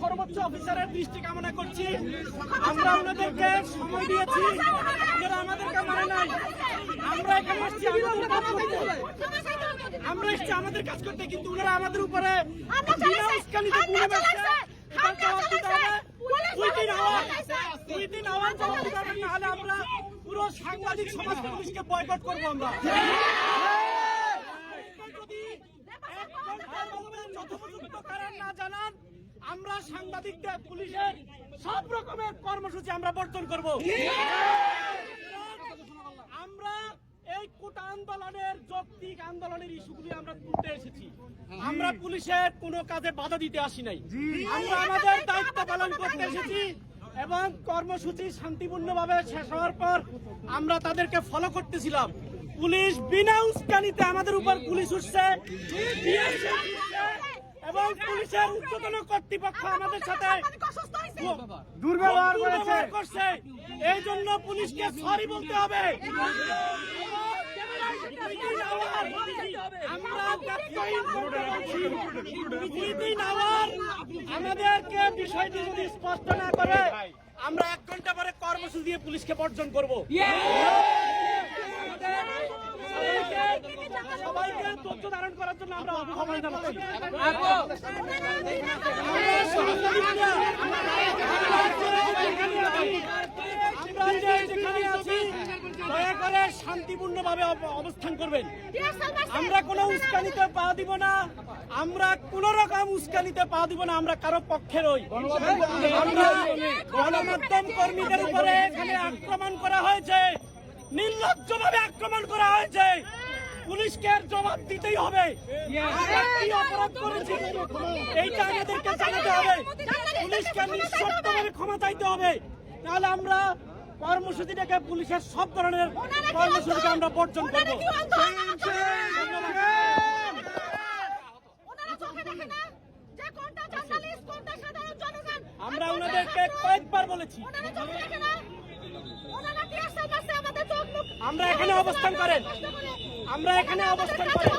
সর্বোচ্চ অফিসারের দৃষ্টি কামনা করছি। আমরা ওনাদেরকে সময় দিয়েছি। যারা আমাদেরকে মানে নাই। আমরা এখানে আসছি আমাদের কাজ করতে আমরা এসছি আমাদের কাজ করতে কিন্তু ওনারা আমাদের উপরে বিনা উস্কানিতে গুলি মারছে। দুই দিন আওয়াজ, নাহলে আমরা পুরো সাংবাদিক সমাজ পুলিশকে বয়কট করব আমরা। না জানান আমরা সাংবাদিকদের পুলিশের সব রকমের কর্মসূচি আমরা বর্জন করব। আমরা এই কোটা আন্দোলনের যৌক্তিক আন্দোলনের ইস্যুগুলি আমরা তুলতে এসেছি। আমরা পুলিশের কোনো কাজে বাধা দিতে আসি নাই। আমরা আমাদের দায়িত্ব পালন করতে এসেছি। এবং কর্মসূচি শান্তিপূর্ণভাবে শেষ হওয়ার পর আমরা তাদেরকে ফলো করতেছিলাম। পুলিশ বিনা উস্কানিতে আমাদের উপর পুলিশ উঠছে এবং পুলিশের উচ্চতন কর্তৃপক্ষ আমাদের সাথে দুর্ব্যবহার করছে। এই জন্য পুলিশকে সরি বলতে হবে। আমাদেরকে বিষয়টি যদি স্পষ্ট না করে আমরা এক ঘণ্টা পরে কর্মসূচি দিয়ে পুলিশকে বর্জন করব। সবাইকে- ধারণ করার জন্য আমরা জানাচ্ছি আমরা সাংবাদিকরা, আমরা যে যেখানে আছি দয়া করে শান্তিপূর্ণভাবে অব- অবস্থান করবেন। আমরা কোনো উস্কানিতে পা দিব না। আমরা কোন রকম উস্কানিতে পা দিব না। আমরা কারও পক্ষে রই। আমরা গণমাধ্যম কর্মীদের উপরে এখানে আক্রমণ করা হয়েছে। নির্লজ্জভাবে আক্রমণ করা হয়েছে। পুলিশকে জবাব দিতেই হবে। আমরা কি অপরাধ করেছি? এইটা আমাদেরকে জানাতে হবে। পুলিশকে নিঃশর্তভাবে ক্ষমা চাইতে হবে। তাহলে আমরা কর্মসূচিটাকে পুলিশের সব ধরনের কর্মসূচিকে আমরা বর্জন করব। আমরা ওনাদেরকে কয়েকবার বলেছি। আমরা এখানে অবস্থান করেন। আমরা এখানে অবস্থান করেন।